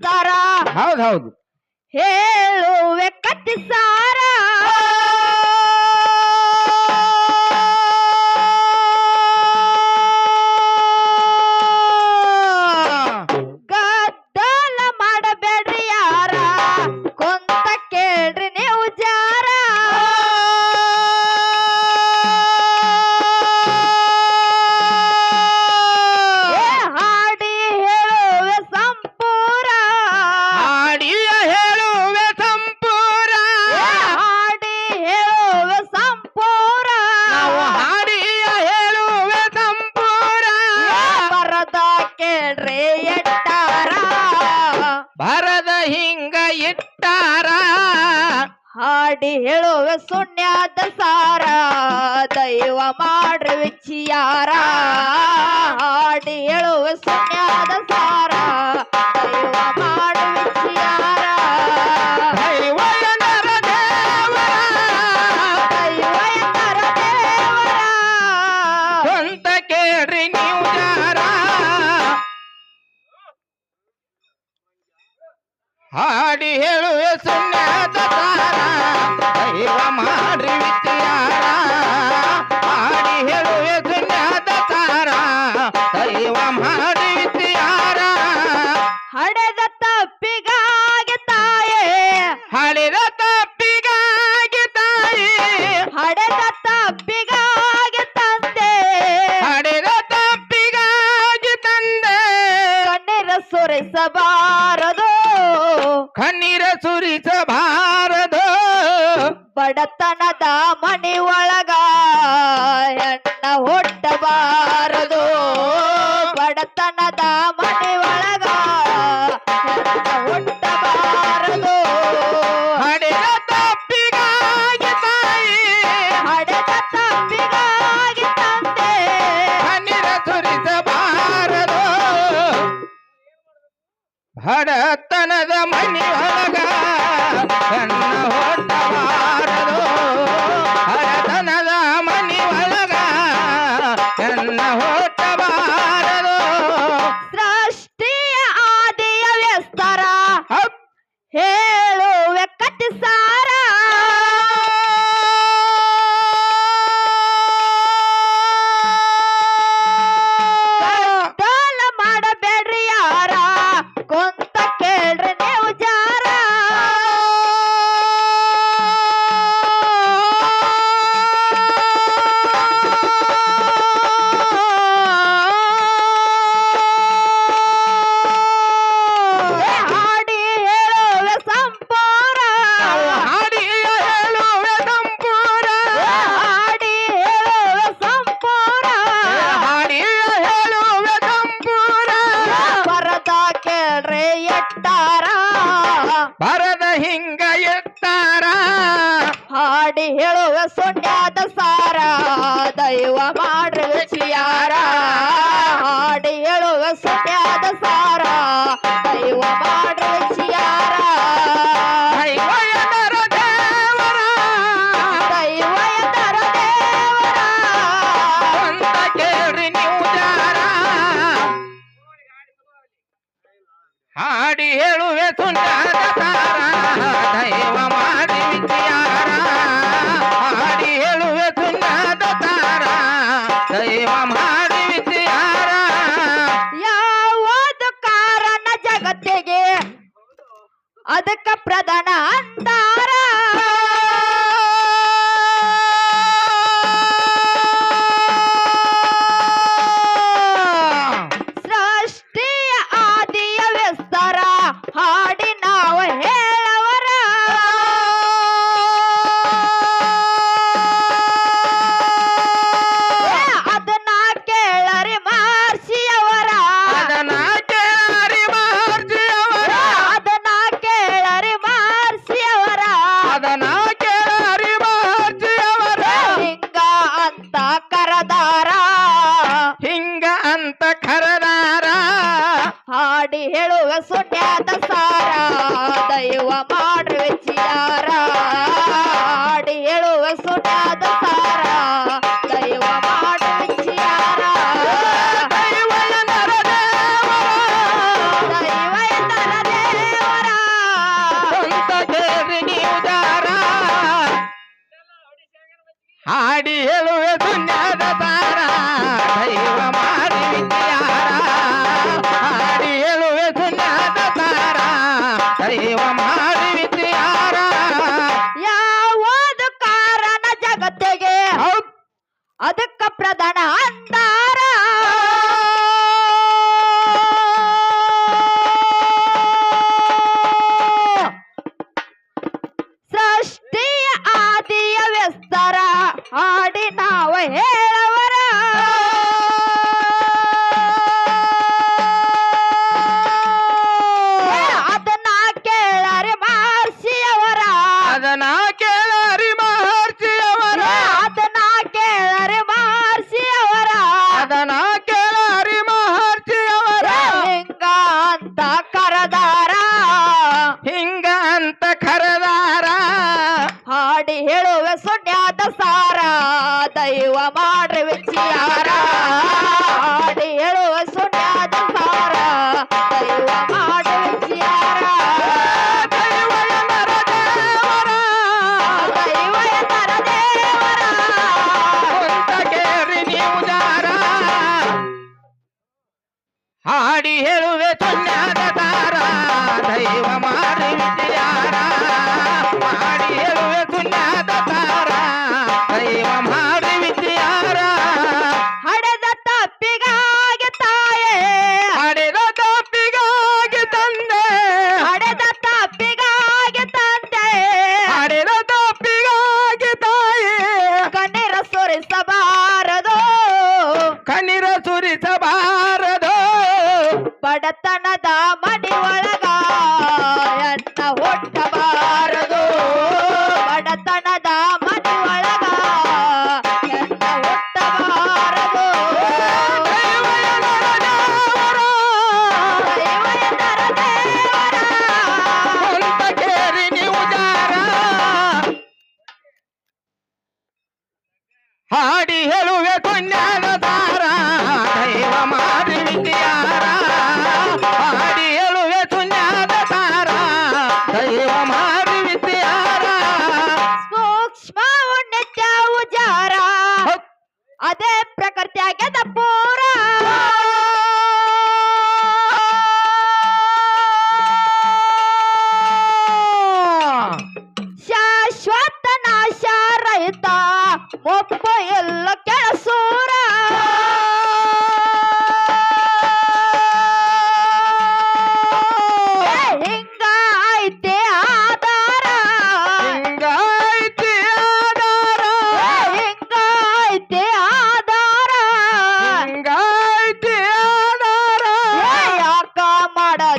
ಹೌದ್ ಹೌದು ಹೌದು. ಹೇಳುವೆ ಕತ್ತಿ ಸಾರ ಮಾಡಿ ಹೇಳ Hale data ಹಡತನದ ಮನಿ ಒಳಗ பாட ಅಂತ ಕರದಾರ. ಹಿಂಗ ಅಂತ ಕರದಾರ. ಹಾಡಿ ಹೇಳುವ ಸುಟ್ಯಾದ ಸಾರ.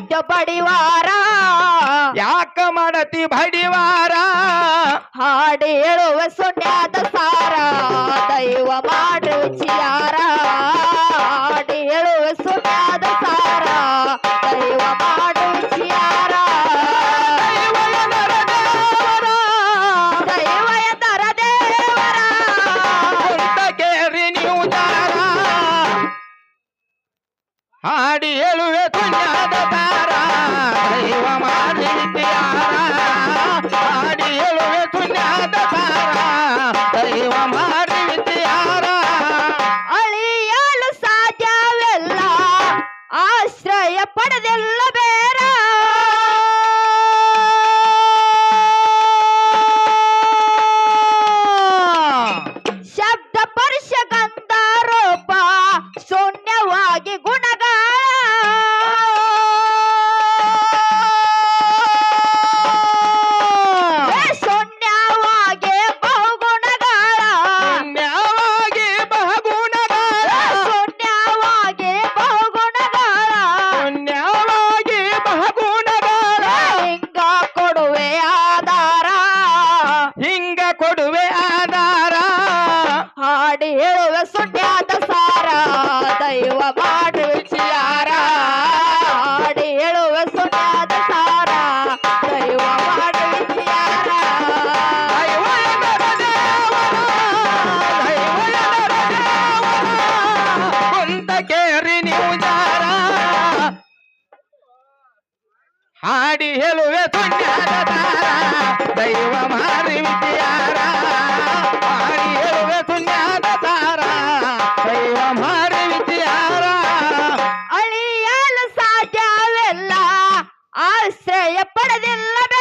ಅಯ್ಯೋ ಬಡಿವಾರ. ಯಾಕ ಮಾಡತಿ ಬಡಿವಾರ? ಹಾಡು ಹೇಳುವ ಸುಣ್ಯಾದ ಸಾರ. ದೈವ ಮಾಡು ಚಿಯಾರ. ಹಾಡು ಹೇಳುವ ಸುಣ್ಯಾದ ಸಾರ. ದೈವ ಮಾಡು ಚಿಯಾರ. ದೈವ ಎಂದರ ದೇವರ. ಕುಂಟಗೇರಿ ನೀವು ದಾರ ಹಾಡಿ ಹೇಳುವೆ I didn't love it.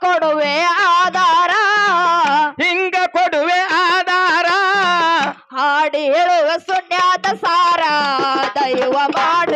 ಕೊಡುವೆ ಆಧಾರ. ಹಿಂಗ ಕೊಡುವೆ ಆಧಾರ. ಹಾಡಿ ಹೇಳುವ ಸುನ್ಯಾದ ಸಾರ. ದೈವ ಮಾಡ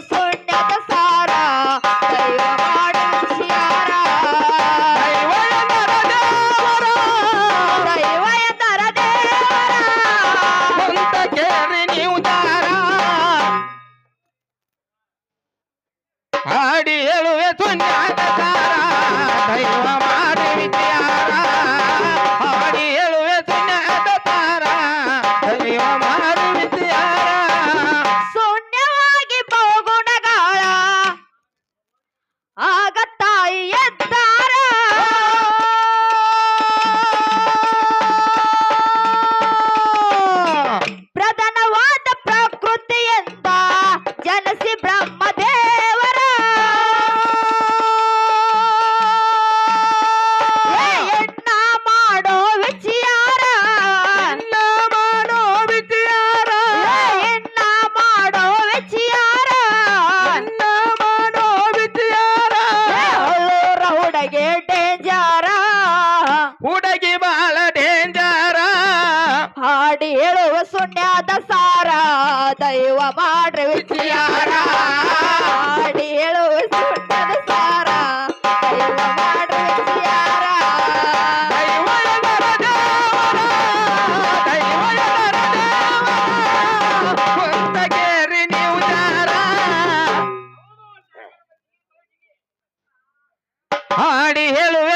so soon that ಹೇಳುವ ಸುಣ್ಯಾದ ಸಾರ ದೈವ ಮಾಡ್ರಿ ವಿಚಾರ ಹೇಳುವ ಸುಣ್ಯದ ಸಾರ ಹಾಡಿ ಹೇಳು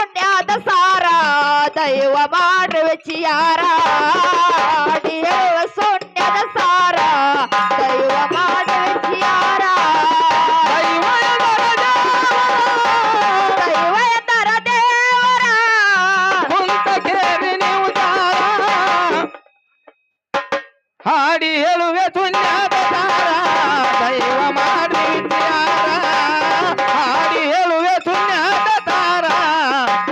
ಪುಣ್ಯದ ಸಾರ, ದೈವ ಮಾಡುವೆ ಚಿಯಾರ. ಅಡಿಯವ ಶೂನ್ಯದ ಸಾರ, ದೈವ ಮಾಡುವೆ ಚಿಯಾರ. ದೈವ ದರ ದೇವರ. ಹಾಡಿ ಹೇಳುವೆ ತುಣ್ಯದ